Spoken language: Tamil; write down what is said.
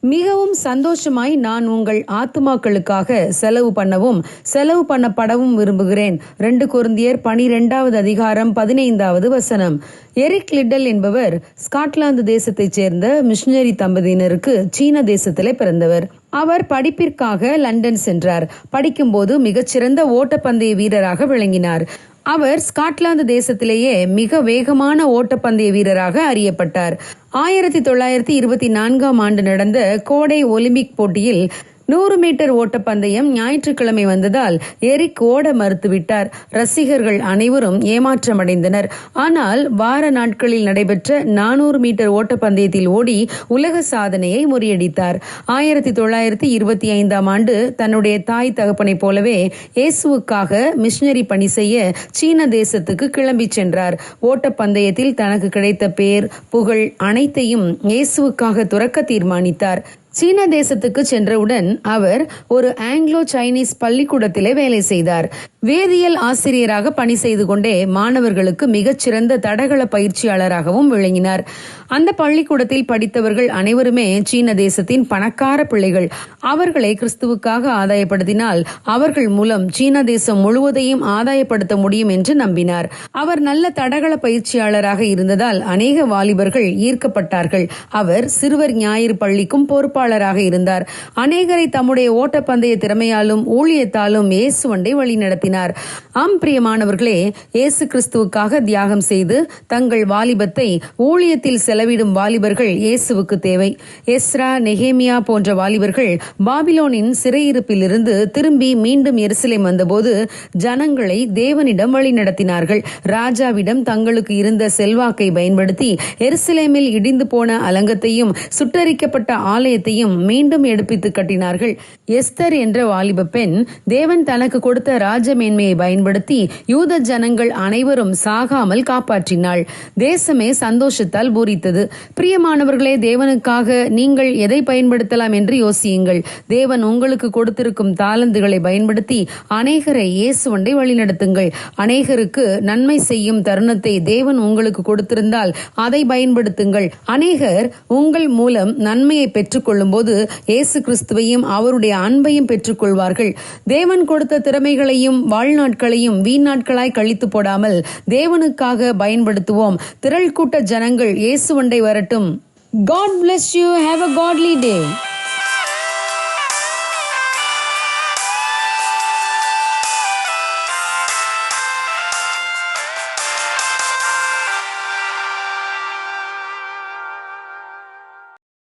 மிகவும் சந்தோஷமாய் நான் உங்கள் ஆத்துமாக்களுக்காக செலவு பண்ணவும் செலவு பண்ணப்படவும் விரும்புகிறேன். ரெண்டு குருந்தியர் பனிரெண்டாவது அதிகாரம் பதினைந்தாவது வசனம். எரிக் லிட்டல் என்பவர் ஸ்காட்லாந்து தேசத்தைச் சேர்ந்த மிஷினரி தம்பதியினருக்கு சீன தேசத்திலே பிறந்தவர். அவர் படிப்பிற்காக லண்டன் சென்றார். படிக்கும்போது மிகச்சிறந்த ஓட்டப்பந்தய வீரராக விளங்கினார். அவர் ஸ்காட்லாந்து தேசத்திலேயே மிக வேகமான ஓட்டப்பந்தய வீரராக அறியப்பட்டார். ஆயிரத்தி தொள்ளாயிரத்தி இருபத்தி நான்காம் ஆண்டு நடந்த கோடை ஒலிம்பிக் போட்டியில் நூறு மீட்டர் ஓட்டப்பந்தயம் ஞாயிற்றுக்கிழமை வந்ததால் எரிக் ஓட மறுத்துவிட்டார். ரசிகர்கள் அனைவரும் ஏமாற்றமடைந்தனர். ஆனால் வார நாட்களில் நடைபெற்ற நானூறு மீட்டர் ஓட்டப்பந்தயத்தில் ஓடி உலக சாதனையை முறியடித்தார். ஆயிரத்தி தொள்ளாயிரத்தி இருபத்தி ஐந்தாம் ஆண்டு தன்னுடைய தாய் தகப்பனைப் போலவே இயேசுவுக்காக மிஷினரி பணி செய்ய சீன தேசத்துக்கு கிளம்பி சென்றார். ஓட்டப்பந்தயத்தில் தனக்கு கிடைத்த பேர் புகழ் அனைத்தையும் இயேசுவுக்காக துறக்க தீர்மானித்தார். சீன தேசத்துக்கு சென்றவுடன் அவர் ஒரு ஆங்கிலோ சைனீஸ் பள்ளிக்கூடத்திலே வேலை செய்தார். வேதியியல் ஆசிரியராக பணி செய்து கொண்டே மாணவர்களுக்கு மிகச்சிறந்த தடகள பயிற்சியாளராகவும் விளங்கினார். அந்த பள்ளிக்கூடத்தில் படித்தவர்கள் அனைவருமே சீன தேசத்தின் பணக்கார பிள்ளைகள். அவர்களை கிறிஸ்துவுக்காக ஆதாயப்படுத்தினால் அவர்கள் மூலம் சீன தேசம் முழுவதையும் ஆதாயப்படுத்த முடியும் என்று நம்பினார். அவர் நல்ல தடகள பயிற்சியாளராக இருந்ததால் அநேக வாலிபர்கள் ஈர்க்கப்பட்டார்கள். அவர் சிறுவர் ஞாயிறு பள்ளிக்கும் பொறுப்பாளராக இருந்தார். அநேகரை தம்முடைய ஓட்டப்பந்தய திறமையாலும் ஊழியத்தாலும் இயேசுவண்டை வழிநடத்தினார் ஆம் பிரியமானவர்களே இயேசு கிறிஸ்துவுக்காக தியாகம் செய்து தங்கள் வாலிபத்தை ஊழியத்தில் செலவிடும் வாலிபர்கள் இயேசுவுக்கு தேவை. எஸ்ரா நெஹேமியா போன்ற வாலிபர்கள் பாபிலோனின் சிறையிருப்பிலிருந்து திரும்பி மீண்டும் எருசலேம் வந்தபோது ஜனங்களை தேவனிடம் வழிநடத்தினார்கள் ராஜாவிடம் தங்களுக்கு இருந்த செல்வாக்கை பயன்படுத்தி எருசலேமில் இடிந்து போன அலங்கத்தையும் சுட்டரிக்கப்பட்ட ஆலயத்தையும் மீண்டும் எடுப்பித்து கட்டினார்கள். எஸ்தர் என்ற வாலிப பெண் தேவன் தனக்கு கொடுத்த ராஜ மேன்மையை பயன்படுத்தி யூத ஜனங்கள் அனைவரும் சாகாமல் காப்பாற்றினாள். தேசமே சந்தோஷத்தால் பூரித்தது. பிரியமானவர்களே தேவனுக்காக நீங்கள் எதை பயன்படுத்தலாம் என்று யோசியுங்கள். தேவன் உங்களுக்கு கொடுத்திருக்கும் தாளந்துகளை பயன்படுத்தி அநேகரை இயேசுவண்டை வழிநடத்துங்கள். அநேகருக்கு நன்மை செய்யும் தருணத்தை தேவன் உங்களுக்கு கொடுத்திருந்தால் அதை பயன்படுத்துங்கள். அநேகர் உங்கள் மூலம் நன்மையை பெற்றுக்கொள்ளும் போது இயேசு கிறிஸ்துவையும் அவருடைய அன்பையும் பெற்றுக்கொள்வார்கள். தேவன் கொடுத்த திறமைகளையும் வாழ்நாட்களையும் வீணாட்களாய் கழித்து போடாமல் தேவனுக்காக பயன்படுத்துவோம். திரள் கூட்ட ஜனங்கள் இயேசுவண்டை வரட்டும். God bless you have a godly day